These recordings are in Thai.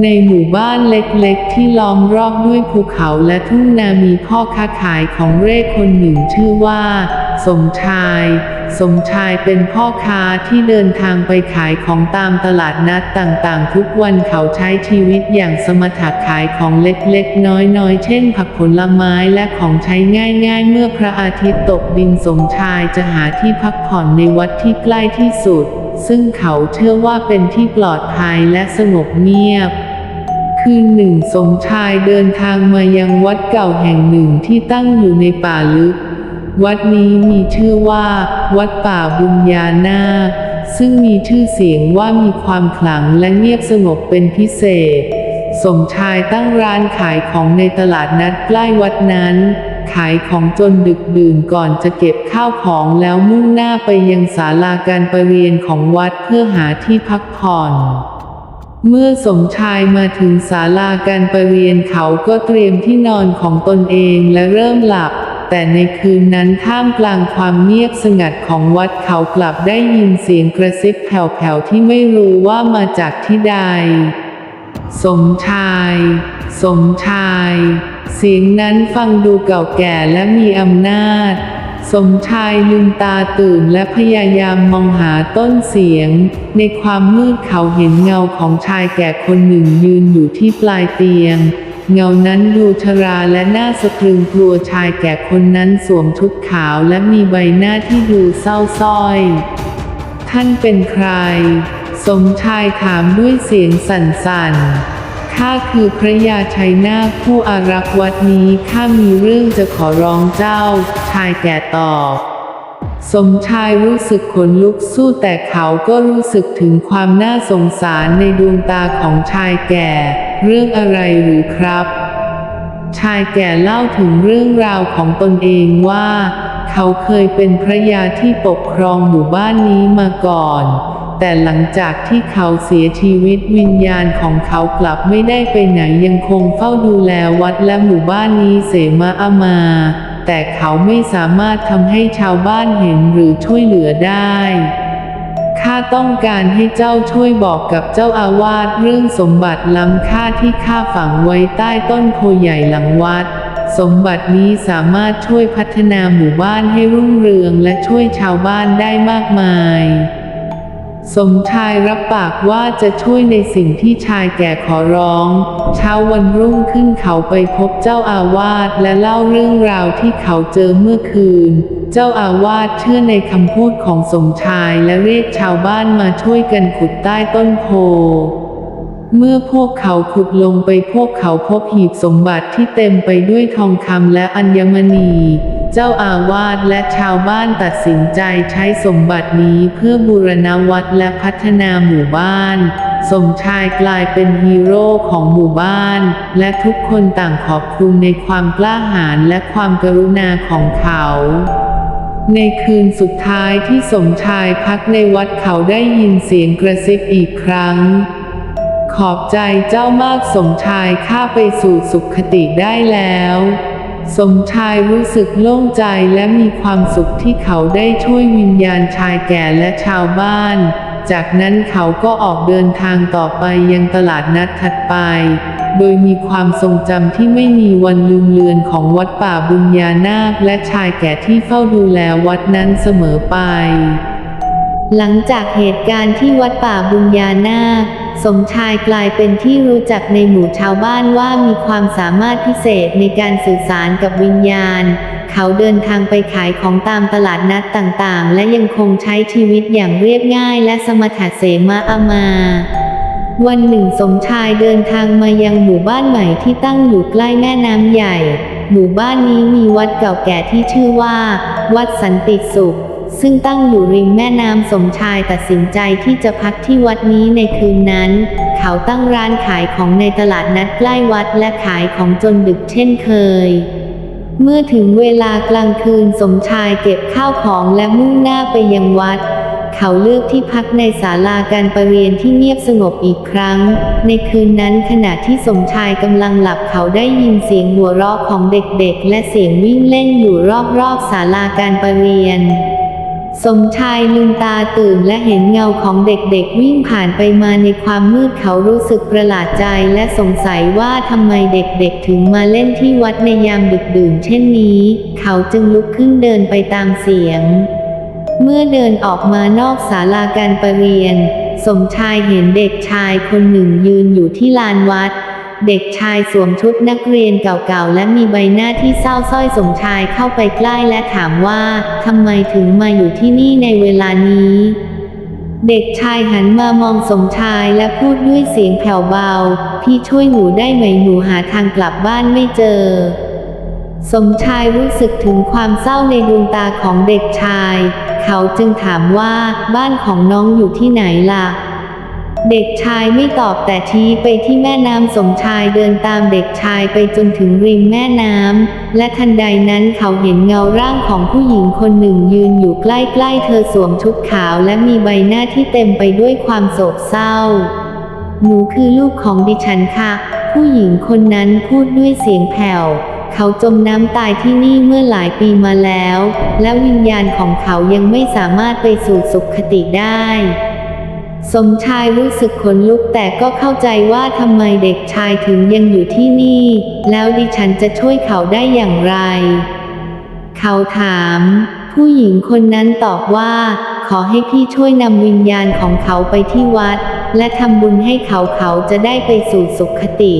ในหมู่บ้านเล็กๆ ที่ล้อมรอบด้วยภูเขาและทุ่งนามีพ่อค้าขายของเร่คนหนึ่งชื่อว่า สมชาย สมชายเป็นพ่อค้าที่เดินทางไปขายของตามตลาดนัดต่างๆ ทุกวันเขาใช้ชีวิตอย่างสมถะขายของเล็กๆ น้อยๆ เช่นผักผลไม้และของใช้ง่ายๆ เมื่อพระอาทิตย์ตกดินสมชายจะหาที่พักผ่อนในวัดที่ใกล้ที่สุด ซึ่งเขาเชื่อว่าเป็นที่ปลอดภัยและสงบเงียบ คืนหนึ่งสมชายเดินทางมายังวัดเก่าแห่งหนึ่งที่ตั้งอยู่ในป่าลึก วัดนี้มีชื่อว่า วัดป่าบุญญานาคซึ่งมีชื่อเสียงว่ามีความขลังและเงียบสงบเป็นพิเศษ สมชายตั้งร้านขายของในตลาดนัดใกล้วัดนั้น ขายของจนดึกดื่นก่อนจะเก็บข้าวของแล้วมุ่งหน้าไปยังศาลาการประเรียนของวัดเพื่อหาที่พักผ่อน เมื่อสมชายมาถึงศาลาการประเรียนเขาก็เตรียมที่นอนของตนเองและเริ่มหลับ แต่ในคืนนั้นท่ามกลางความเงียบสงัดของวัดเขากลับได้ยินเสียงกระซิบแผ่วๆที่ไม่รู้ว่ามาจากที่ใด สมชาย สมชาย เสียงนั้นฟังดูเก่าแก่และมีอำนาจ สมชายลืมตาตื่นและพยายามมองหาต้นเสียง ในความมืดเขาเห็นเงาของชายแก่คนหนึ่งยืนอยู่ที่ปลายเตียง เงานั้นดูชราและน่าสะพรึงกลัวชายแก่คนนั้นสวมชุดขาวและมีใบหน้าที่ดูเศร้าส้อย ท่านเป็นใคร สมชายถามด้วยเสียงสั่นๆข้าคือพระยาชัยนาคผู้อารักษ์วัดนี้ข้ามีเรื่องจะขอร้องเจ้า ชายแก่ตอบสมชายรู้สึกขนลุกสู้แต่เขาก็รู้สึกถึงความน่าสงสารในดวงตาของชายแก่ เรื่องอะไรหรือครับ ชายแก่เล่าถึงเรื่องราวของตนเองว่า เขาเคยเป็นพระยาที่ปกครองหมู่บ้านนี้มาก่อน แต่หลังจากที่เขาเสียชีวิตวิญญาณของเขากลับไม่ได้ไปไหนยังคงเฝ้าดูแลวัดและหมู่บ้านนี้เสมาอามา แต่เขาไม่สามารถทำให้ชาวบ้านเห็นหรือช่วยเหลือได้ ข้าต้องการให้เจ้าช่วยบอกกับเจ้าอาวาสเรื่องสมบัติล้ำค่าที่ข้าฝังไว้ใต้ต้นโพใหญ่หลังวัด สมบัตินี้สามารถช่วยพัฒนาหมู่บ้านให้รุ่งเรืองและช่วยชาวบ้านได้มากมาย สมชายรับปากว่าจะช่วยในสิ่งที่ชายแก่ขอร้อง เช้าวันรุ่งขึ้นเขาไปพบเจ้าอาวาสและเล่าเรื่องราวที่เขาเจอเมื่อคืน เจ้าอาวาสเชื่อในคำพูดของสมชายและเรียกชาวบ้านมาช่วยกันขุดใต้ต้นโพเมื่อพวกเขาขุดลงไปพวกเขาพบหีบสมบัติที่เต็มไปด้วยทองคำและอัญมณี เจ้าอาวาสและชาวบ้านตัดสินใจใช้สมบัตินี้เพื่อบูรณวัดและพัฒนาหมู่บ้าน สมชายกลายเป็นฮีโร่ของหมู่บ้าน และทุกคนต่างขอบคุณในความกล้าหาญและความกรุณาของเขาในคืนสุดท้ายที่สมชายพักในวัดเขาได้ยินเสียงกระซิบอีกครั้ง ขอบใจเจ้ามากสมชายข้าไปสู่สุขคติได้แล้ว สมชายรู้สึกโล่งใจและมีความสุขที่เขาได้ช่วยวิญญาณชายแก่และชาวบ้าน จากนั้นเขาก็ออกเดินทางต่อไปยังตลาดนัดถัดไป โดยมีความทรงจำที่ไม่มีวันลืมเลือนของวัดป่าบุญญานาคและชายแก่ที่เฝ้าดูแลวัดนั้นเสมอไป หลังจากเหตุการณ์ที่วัดป่าบุญญานาค สมชายกลายเป็นที่รู้จักในหมู่ชาวบ้านว่ามีความสามารถพิเศษในการสื่อสารกับวิญญาณ เขาเดินทางไปขายของตามตลาดนัดต่างๆ และยังคงใช้ชีวิตอย่างเรียบง่ายและสมถะเสมาอามาวันหนึ่งสมชายเดินทางมายังหมู่บ้านใหม่ที่ตั้งอยู่ใกล้แม่น้ำใหญ่ หมู่บ้านนี้มีวัดเก่าแก่ที่ชื่อว่า วัดสันติสุข ซึ่งตั้งอยู่ริมแม่น้ำสมชายตัดสินใจที่จะพักที่วัดนี้ในคืนนั้น เขาตั้งร้านขายของในตลาดนัดใกล้วัดและขายของจนดึกเช่นเคย เมื่อถึงเวลากลางคืนสมชายเก็บข้าวของและมุ่งหน้าไปยังวัดเขาเลือกที่พักในศาลาการประเรียนที่เงียบสงบอีกครั้ง ในคืนนั้นขณะที่สมชายกำลังหลับเขาได้ยินเสียงหัวเราะของเด็กๆ และเสียงวิ่งเล่นอยู่รอบๆศาลาการประเรียน สมชายลืมตาตื่นและเห็นเงาของเด็กๆ วิ่งผ่านไปมาในความมืดเขารู้สึกประหลาดใจและสงสัยว่าทำไมเด็กๆ ถึงมาเล่นที่วัดในยามดึกดื่นเช่นนี้ เขาจึงลุกขึ้นเดินไปตามเสียง เมื่อเดินออกมานอกศาลาการประเรียน สมชายเห็นเด็กชายคนหนึ่งยืนอยู่ที่ลานวัด เด็กชายสวมชุดนักเรียนเก่าๆ และมีใบหน้าที่เศร้าส้อยสมชายเข้าไปใกล้และถามว่าทำไมถึงมาอยู่ที่นี่ในเวลานี้ เด็กชายหันมามองสมชายและพูดด้วยเสียงแผ่วเบา พี่ช่วยหนูได้ไหมหนูหาทางกลับบ้านไม่เจอสมชายรู้สึกถึงความเศร้าในดวงตาของเด็กชาย เขาจึงถามว่าบ้านของน้องอยู่ที่ไหนล่ะ เด็กชายไม่ตอบแต่ชี้ไปที่แม่น้ำสมชายเดินตามเด็กชายไปจนถึงริมแม่น้ำ และทันใดนั้นเขาเห็นเงาร่างของผู้หญิงคนหนึ่งยืนอยู่ใกล้ๆ เธอสวมชุดขาวและมีใบหน้าที่เต็มไปด้วยความโศกเศร้า หนูคือลูกของดิฉันค่ะ ผู้หญิงคนนั้นพูดด้วยเสียงแผ่วเขาจมน้ำตายที่นี่เมื่อหลายปีมาแล้ว และวิญญาณของเขายังไม่สามารถไปสู่สุขคติได้ สมชายรู้สึกขนลุกแต่ก็เข้าใจว่าทำไมเด็กชายถึงยังอยู่ที่นี่ แล้วดิฉันจะช่วยเขาได้อย่างไร เขาถาม ผู้หญิงคนนั้นตอบว่า ขอให้พี่ช่วยนำวิญญาณของเขาไปที่วัด และทำบุญให้เขาเขาจะได้ไปสู่สุขติ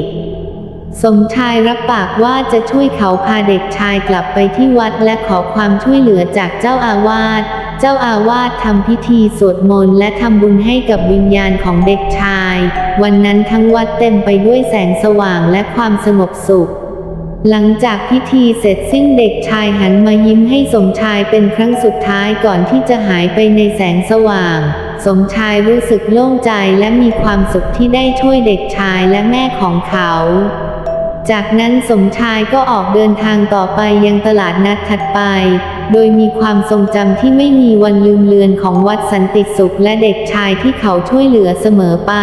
สมชายรับปากว่าจะช่วยเขาพาเด็กชายกลับไปที่วัดและขอความช่วยเหลือจากเจ้าอาวาส เจ้าอาวาสทำพิธีสวดมนต์และทำบุญให้กับวิญญาณของเด็กชาย วันนั้นทั้งวัดเต็มไปด้วยแสงสว่างและความสงบสุข หลังจากพิธีเสร็จสิ้นเด็กชายหันมายิ้มให้สมชายเป็นครั้งสุดท้ายก่อนที่จะหายไปในแสงสว่าง สมชายรู้สึกโล่งใจและมีความสุขที่ได้ช่วยเด็กชายและแม่ของเขาจากนั้นสมชายก็ออกเดินทางต่อไปยังตลาดนัดถัดไป โดยมีความทรงจำที่ไม่มีวันลืมเลือนของวัดสันติสุขและเด็กชายที่เขาช่วยเหลือเสมอไป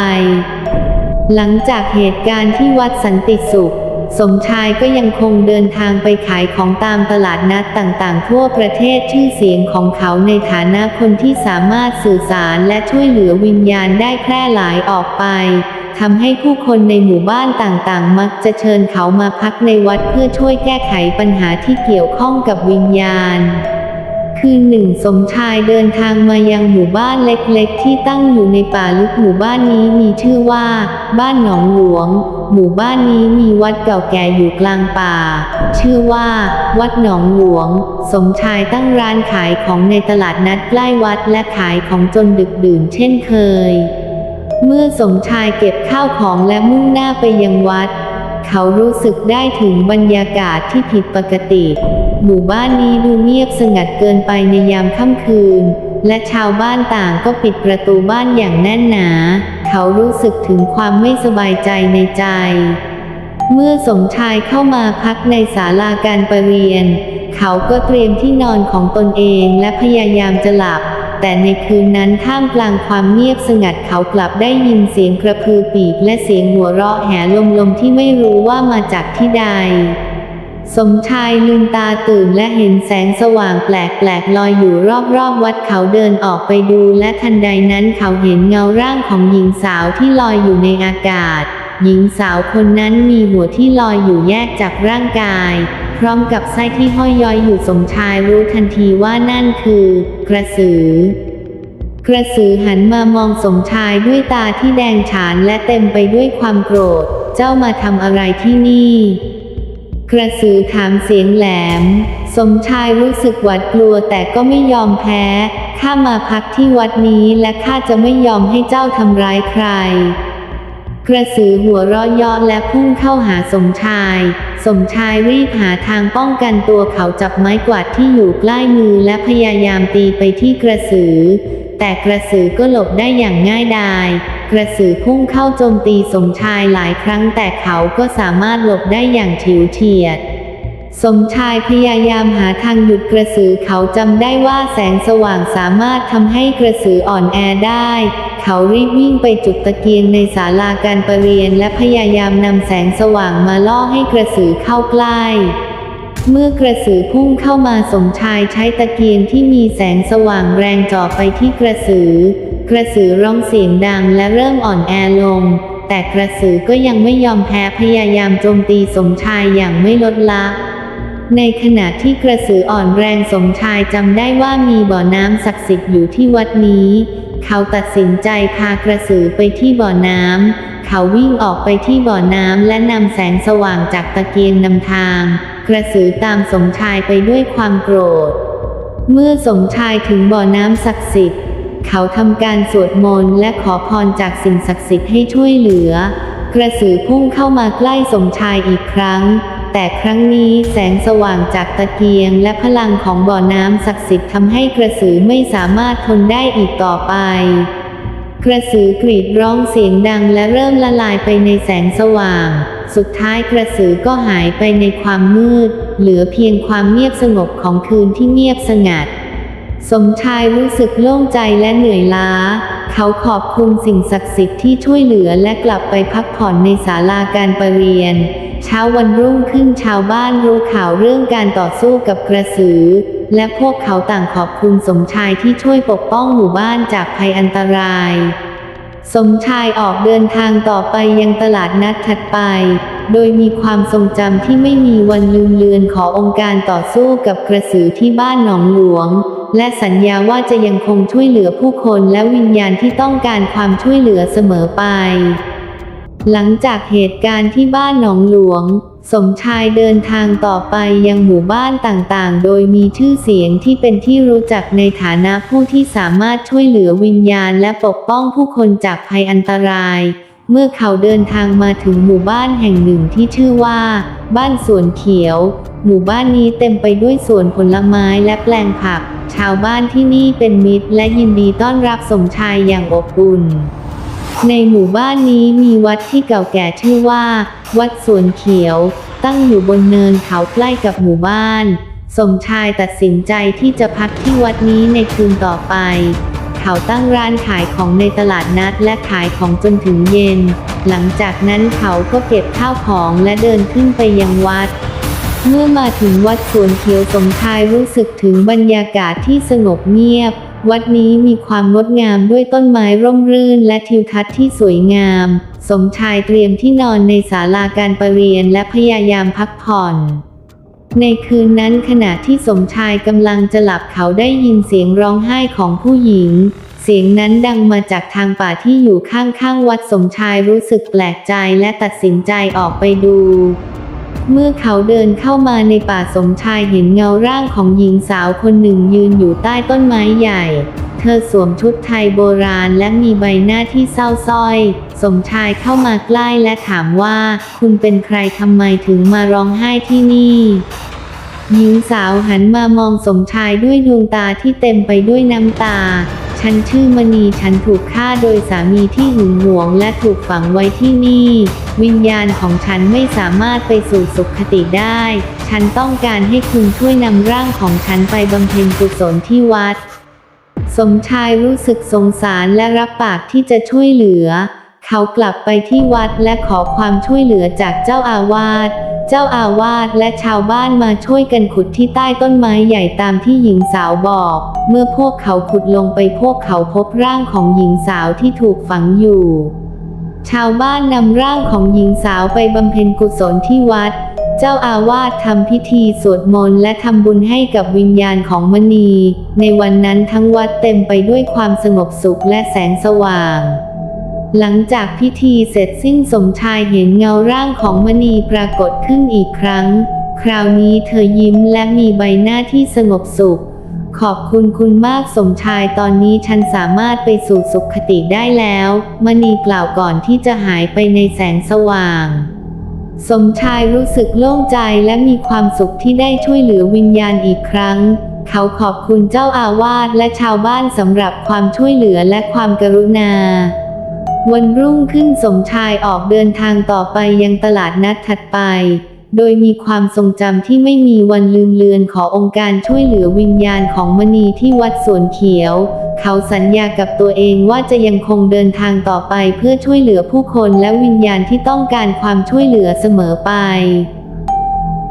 หลังจากเหตุการณ์ที่วัดสันติสุข สมชายก็ยังคงเดินทางไปขายของตามตลาดนัดต่างๆ ทั่วประเทศชื่อเสียงของเขาในฐานะคนที่สามารถสื่อสารและช่วยเหลือวิญญาณได้แพร่หลายออกไป ทำให้ผู้คนในหมู่บ้านต่างๆ มักจะเชิญเขามาพักในวัดเพื่อช่วยแก้ไขปัญหาที่เกี่ยวข้องกับวิญญาณ คืนหนึ่งสมชายเดินทางมายังหมู่บ้านเล็กๆ ที่ตั้งอยู่ในป่าลึกหมู่บ้านนี้มีชื่อว่า บ้านหนองหลวง หมู่บ้านนี้มีวัดเก่าแก่อยู่กลางป่า ชื่อว่า วัดหนองหลวง สมชายตั้งร้านขายของในตลาดนัดใกล้วัดและขายของจนดึกดื่นเช่นเคย เมื่อสมชายเก็บข้าวของและมุ่งหน้าไปยังวัด เขารู้สึกได้ถึงบรรยากาศที่ผิดปกติ หมู่บ้านนี้ดูเงียบสงัดเกินไปในยามค่ำคืน และชาวบ้านต่างก็ปิดประตูบ้านอย่างแน่นหนา เขารู้สึกถึงความไม่สบายใจในใจ เมื่อสมชายเข้ามาพักในศาลาการประเรียน เขาก็เตรียมที่นอนของตนเองและพยายามจะหลับ แต่ในคืนนั้นท่ามกลางความเงียบสงัดเขากลับได้ยินเสียงกระพือปีกและเสียงหัวเราะแหลมๆที่ไม่รู้ว่ามาจากที่ใด สมชายลืมตาตื่นและเห็นแสงสว่างแปลกๆลอยอยู่รอบๆวัดเขาเดินออกไปดูและทันใดนั้นเขาเห็นเงาร่างของหญิงสาวที่ลอยอยู่ในอากาศ หญิงสาวคนนั้นมีหัวที่ลอยอยู่แยกจากร่างกาย พร้อมกับไส้ที่ห้อยย้อยอยู่สมชายรู้ทันทีว่านั่นคือ กระสือ กระสือหันมามองสมชายด้วยตาที่แดงฉานและเต็มไปด้วยความโกรธ เจ้ามาทำอะไรที่นี่ กระสือถามเสียงแหลม สมชายรู้สึกหวาดกลัวแต่ก็ไม่ยอมแพ้ ข้ามาพักที่วัดนี้และข้าจะไม่ยอมให้เจ้าทำร้ายใคร กระสือหัวราะเยาะและพุ่งเข้าหาสมชาย สมชายรีบหาทางป้องกันตัวเขาจับไม้กวาดที่อยู่ใกล้มือและพยายามตีไปที่กระสือ แต่กระสือก็หลบได้อย่างง่ายดายกระสือพุ่งเข้าโจมตีสมชายหลายครั้งแต่เขาก็สามารถหลบได้อย่างฉิวเฉียด สมชายพยายามหาทางหยุดกระสือเขาจำได้ว่าแสงสว่างสามารถทำให้กระสืออ่อนแอได้ เขารีบวิ่งไปจุดตะเกียงในศาลาการประเรียนและพยายามนำแสงสว่างมาล่อให้กระสือเข้าใกล้เมื่อกระสือพุ่งเข้ามาสมชายใช้ตะเกียงที่มีแสงสว่างแรงจ่อไปที่กระสือ กระสือร้องเสียงดังและเริ่มอ่อนแอลง แต่กระสือก็ยังไม่ยอมแพ้พยายามโจมตีสมชายอย่างไม่ลดละในขณะที่กระสืออ่อนแรงสมชายจำได้ว่ามีบ่อน้ำศักดิ์สิทธิ์อยู่ที่วัดนี้ เขาตัดสินใจพากระสือไปที่บ่อน้ำ เขาวิ่งออกไปที่บ่อน้ำและนำแสงสว่างจากตะเกียงนำทาง กระสือตามสมชายไปด้วยความโกรธ เมื่อสมชายถึงบ่อน้ำศักดิ์สิทธิ์เขาทำการสวดมนต์และขอพรจากสิ่งศักดิ์สิทธิ์ให้ช่วยเหลือ กระสือพุ่งเข้ามาใกล้สมชายอีกครั้ง แต่ครั้งนี้แสงสว่างจากตะเกียงและพลังของบ่อน้ำศักดิ์สิทธิ์ทำให้กระสือไม่สามารถทนได้อีกต่อไป กระสือกรีดร้องเสียงดังและเริ่มละลายไปในแสงสว่าง สุดท้ายกระสือก็หายไปในความมืด เหลือเพียงความเงียบสงบของคืนที่เงียบสงัด สมชายรู้สึกโล่งใจและเหนื่อยล้า เขาขอบคุณสิ่งศักดิ์สิทธิ์ที่ช่วยเหลือและกลับไปพักผ่อนในศาลาการประเรียน เช้าวันรุ่งขึ้นชาวบ้านรู้ข่าวเรื่องการต่อสู้กับกระสือ และพวกเขาต่างขอบคุณสมชายที่ช่วยปกป้องหมู่บ้านจากภัยอันตราย สมชายออกเดินทางต่อไปยังตลาดนัดถัดไป โดยมีความทรงจำที่ไม่มีวันลืมเลือนขอองค์การต่อสู้กับกระสือที่บ้านหนองหลวง และสัญญาว่าจะยังคงช่วยเหลือผู้คนและวิญญาณที่ต้องการความช่วยเหลือเสมอไป หลังจากเหตุการณ์ที่บ้านหนองหลวง สมชายเดินทางต่อไปยังหมู่บ้านต่างๆ โดยมีชื่อเสียงที่เป็นที่รู้จักในฐานะผู้ที่สามารถช่วยเหลือวิญญาณและปกป้องผู้คนจากภัยอันตราย เมื่อเขาเดินทางมาถึงหมู่บ้านแห่งหนึ่งที่ชื่อว่า บ้านสวนเขียว หมู่บ้านนี้เต็มไปด้วยสวนผลไม้และแปลงผัก ชาวบ้านที่นี่เป็นมิตร และยินดีต้อนรับสมชายอย่างอบอุ่นในหมู่บ้านนี้มีวัดที่เก่าแก่ชื่อว่า วัดสวนเขียว ตั้งอยู่บนเนินเขาใกล้กับหมู่บ้าน สมชายตัดสินใจที่จะพักที่วัดนี้ในคืนต่อไป เขาตั้งร้านขายของในตลาดนัดและขายของจนถึงเย็น หลังจากนั้นเขาก็เก็บข้าวของและเดินขึ้นไปยังวัด เมื่อมาถึงวัดสวนเขียวสมชายรู้สึกถึงบรรยากาศที่สงบเงียบ วัดนี้มีความงดงามด้วยต้นไม้ร่มรื่นและทิวทัศน์ที่สวยงาม สมชายเตรียมที่นอนในศาลาการประเรียนและพยายามพักผ่อน ในคืนนั้นขณะที่สมชายกำลังจะหลับเขาได้ยินเสียงร้องไห้ของผู้หญิง เสียงนั้นดังมาจากทางป่าที่อยู่ข้างๆวัดสมชายรู้สึกแปลกใจและตัดสินใจออกไปดู เมื่อเขาเดินเข้ามาในป่าสมชายเห็นเงาร่างของหญิงสาวคนหนึ่งยืนอยู่ใต้ต้นไม้ใหญ่ เธอสวมชุดไทยโบราณและมีใบหน้าที่เศร้าส้อย สมชายเข้ามาใกล้และถามว่า คุณเป็นใครทำไมถึงมาร้องไห้ที่นี่หญิงสาวหันมามองสมชายด้วยดวงตาที่เต็มไปด้วยน้ำตา ฉันชื่อมณีฉันถูกฆ่าโดยสามีที่หึงหวงและถูกฝังไว้ที่นี่ วิญญาณของฉันไม่สามารถไปสู่สุขคติได้ ฉันต้องการให้คุณช่วยนำร่างของฉันไปบำเพ็ญกุศลที่วัด สมชายรู้สึกสงสารและรับปากที่จะช่วยเหลือ เขากลับไปที่วัดและขอความช่วยเหลือจากเจ้าอาวาส เจ้าอาวาสและชาวบ้านมาช่วยกันขุดที่ใต้ต้นไม้ใหญ่ตามที่หญิงสาวบอก เมื่อพวกเขาขุดลงไปพวกเขาพบร่างของหญิงสาวที่ถูกฝังอยู่ ชาวบ้านนำร่างของหญิงสาวไปบำเพ็ญกุศลที่วัด เจ้าอาวาสทำพิธีสวดมนต์และทำบุญให้กับวิญญาณของมณี ในวันนั้นทั้งวัดเต็มไปด้วยความสงบสุขและแสงสว่าง หลังจากพิธีเสร็จสิ้นสมชายเห็นเงาร่างของมณีปรากฏขึ้นอีกครั้ง คราวนี้เธอยิ้มและมีใบหน้าที่สงบสุข ขอบคุณคุณมากสมชายตอนนี้ฉันสามารถไปสู่สุขคติได้แล้ว มณีกล่าวก่อนที่จะหายไปในแสงสว่าง สมชายรู้สึกโล่งใจและมีความสุขที่ได้ช่วยเหลือวิญญาณอีกครั้ง เขาขอบคุณเจ้าอาวาสและชาวบ้านสำหรับความช่วยเหลือและความกรุณา วันรุ่งขึ้นสมชายออกเดินทางต่อไปยังตลาดนัดถัดไป โดยมีความทรงจำที่ไม่มีวันลืมเลือนขององค์การช่วยเหลือวิญญาณของมณีที่วัดสวนเขียว เขาสัญญากับตัวเองว่าจะยังคงเดินทางต่อไปเพื่อช่วยเหลือผู้คนและวิญญาณที่ต้องการความช่วยเหลือเสมอไป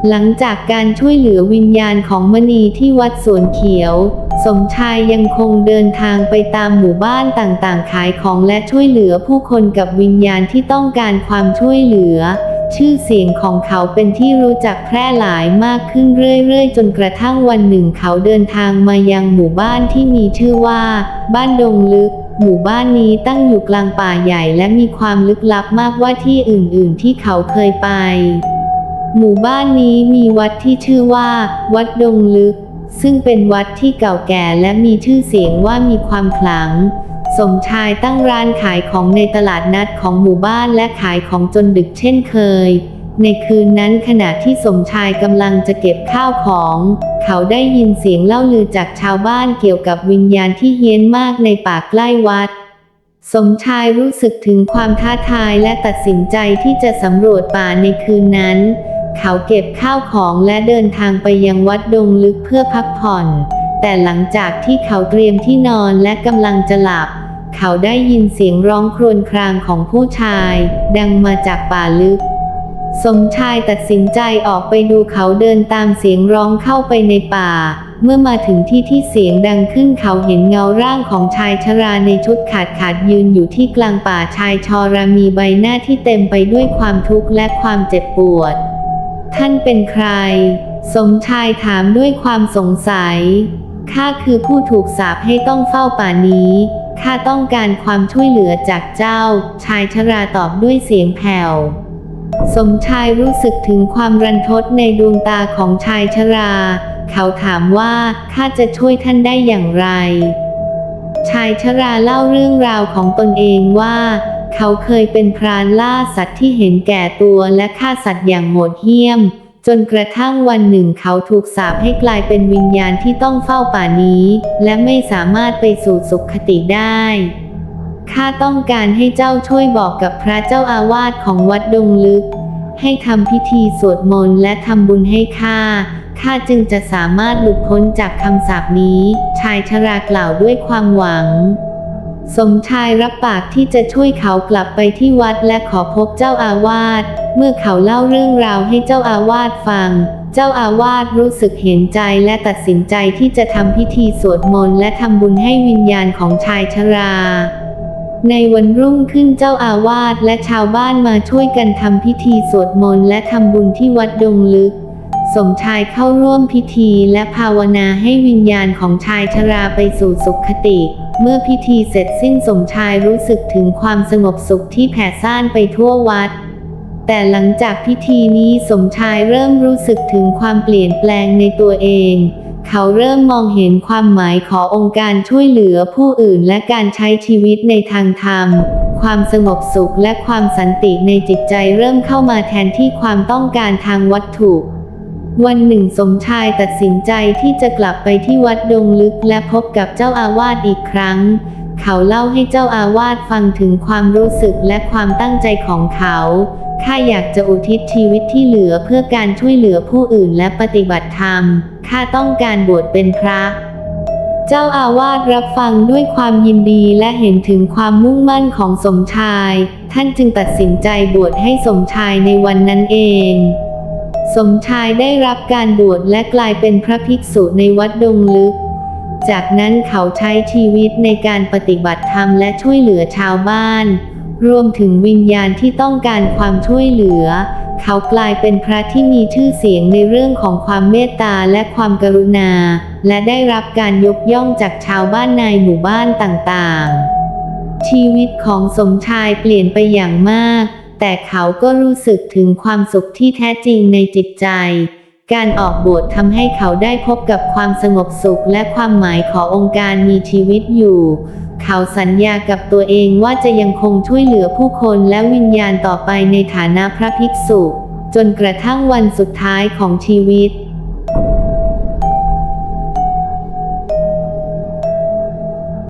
หลังจากการช่วยเหลือวิญญาณของมณีที่วัดสวนเขียว สมชายยังคงเดินทางไปตามหมู่บ้านต่างๆ ขายของและช่วยเหลือผู้คนกับวิญญาณที่ต้องการความช่วยเหลือ ชื่อเสียงของเขาเป็นที่รู้จักแพร่หลายมากขึ้นเรื่อยๆ จนกระทั่งวันหนึ่งเขาเดินทางมายังหมู่บ้านที่มีชื่อว่า บ้านดงลึก หมู่บ้านนี้ตั้งอยู่กลางป่าใหญ่และมีความลึกลับมากกว่าที่อื่นๆ ที่เขาเคยไป หมู่บ้านนี้มีวัดที่ชื่อว่า วัดดงลึก ซึ่งเป็นวัดที่เก่าแก่และมีชื่อเสียงว่ามีความขลัง สมชายตั้งร้านขายของในตลาดนัดของหมู่บ้านและขายของจนดึกเช่นเคย ในคืนนั้นขณะที่สมชายกำลังจะเก็บข้าวของ เขาได้ยินเสียงเล่าลือจากชาวบ้านเกี่ยวกับวิญญาณที่เฮี้ยนมากในป่าใกล้วัด สมชายรู้สึกถึงความท้าทายและตัดสินใจที่จะสำรวจป่าในคืนนั้น เขาเก็บข้าวของและเดินทางไปยังวัดดงลึกเพื่อพักผ่อนแต่หลังจากที่เขาเตรียมที่นอนและกำลังจะหลับ เขาได้ยินเสียงร้องครวญครางของผู้ชาย ดังมาจากป่าลึก สมชายตัดสินใจออกไปดูเขาเดินตามเสียงร้องเข้าไปในป่า เมื่อมาถึงที่ที่เสียงดังขึ้นเขาเห็นเงาร่างของชายชราในชุดขาดขาดยืนอยู่ที่กลางป่าชายชรามีใบหน้าที่เต็มไปด้วยความทุกข์และความเจ็บปวด ท่านเป็นใคร สมชายถามด้วยความสงสัยข้าคือผู้ถูกสาปให้ต้องเฝ้าป่านี้ ข้าต้องการความช่วยเหลือจากเจ้า ชายชราตอบด้วยเสียงแผ่ว สมชายรู้สึกถึงความรันทดในดวงตาของชายชรา เขาถามว่าข้าจะช่วยท่านได้อย่างไร ชายชราเล่าเรื่องราวของตนเองว่า เขาเคยเป็นพรานล่าสัตว์ที่เห็นแก่ตัวและฆ่าสัตว์อย่างโหดเหี้ยม จนกระทั่งวันหนึ่งเขาถูกสาปให้กลายเป็นวิญญาณที่ต้องเฝ้าป่านี้ และไม่สามารถไปสู่สุขคติได้ข้าต้องการให้เจ้าช่วยบอกกับพระเจ้าอาวาสของวัดดงลึก ให้ทำพิธีสวดมนต์และทำบุญให้ข้า ข้าจึงจะสามารถหลุดพ้นจากคำสาปนี้ ชายชรากล่าวด้วยความหวัง สมชายรับปากที่จะช่วยเขากลับไปที่วัดและขอพบเจ้าอาวาส เมื่อเขาเล่าเรื่องราวให้เจ้าอาวาสฟัง เจ้าอาวาสรู้สึกเห็นใจและตัดสินใจที่จะทำพิธีสวดมนต์และทำบุญให้วิญญาณของชายชรา ในวันรุ่งขึ้นเจ้าอาวาสและชาวบ้านมาช่วยกันทำพิธีสวดมนต์และทำบุญที่วัดดงลึกสมชายเข้าร่วมพิธีและภาวนาให้วิญญาณของชายชราไปสู่สุขติ เมื่อพิธีเสร็จสิ้นสมชายรู้สึกถึงความสงบสุขที่แผ่ซ่านไปทั่ววัด แต่หลังจากพิธีนี้สมชายเริ่มรู้สึกถึงความเปลี่ยนแปลงในตัวเอง เขาเริ่มมองเห็นความหมายขององค์การช่วยเหลือผู้อื่นและการใช้ชีวิตในทางธรรม ความสงบสุขและความสันติในจิตใจเริ่มเข้ามาแทนที่ความต้องการทางวัตถุ วันหนึ่งสมชายตัดสินใจที่จะกลับไปที่วัดดงลึกและพบกับเจ้าอาวาสอีกครั้ง เขาเล่าให้เจ้าอาวาสฟังถึงความรู้สึกและความตั้งใจของเขาข้าอยากจะอุทิศชีวิตที่เหลือเพื่อการช่วยเหลือผู้อื่นและปฏิบัติธรรม ข้าต้องการบวชเป็นพระ เจ้าอาวาสรับฟังด้วยความยินดีและเห็นถึงความมุ่งมั่นของสมชาย ท่านจึงตัดสินใจบวชให้สมชายในวันนั้นเอง สมชายได้รับการบวชและกลายเป็นพระภิกษุในวัดดงลึก จากนั้นเขาใช้ชีวิตในการปฏิบัติธรรมและช่วยเหลือชาวบ้าน รวมถึงวิญญาณที่ต้องการความช่วยเหลือ เขากลายเป็นพระที่มีชื่อเสียงในเรื่องของความเมตตาและความกรุณา และได้รับการยกย่องจากชาวบ้านในหมู่บ้านต่างๆ ชีวิตของสมชายเปลี่ยนไปอย่างมาก แต่เขาก็รู้สึกถึงความสุขที่แท้จริงในจิตใจ การออกบวชทำให้เขาได้พบกับความสงบสุขและความหมายขององค์การมีชีวิตอยู่ เขาสัญญากับตัวเองว่าจะยังคงช่วยเหลือผู้คนและวิญญาณต่อไปในฐานะพระภิกษุ จนกระทั่งวันสุดท้ายของชีวิต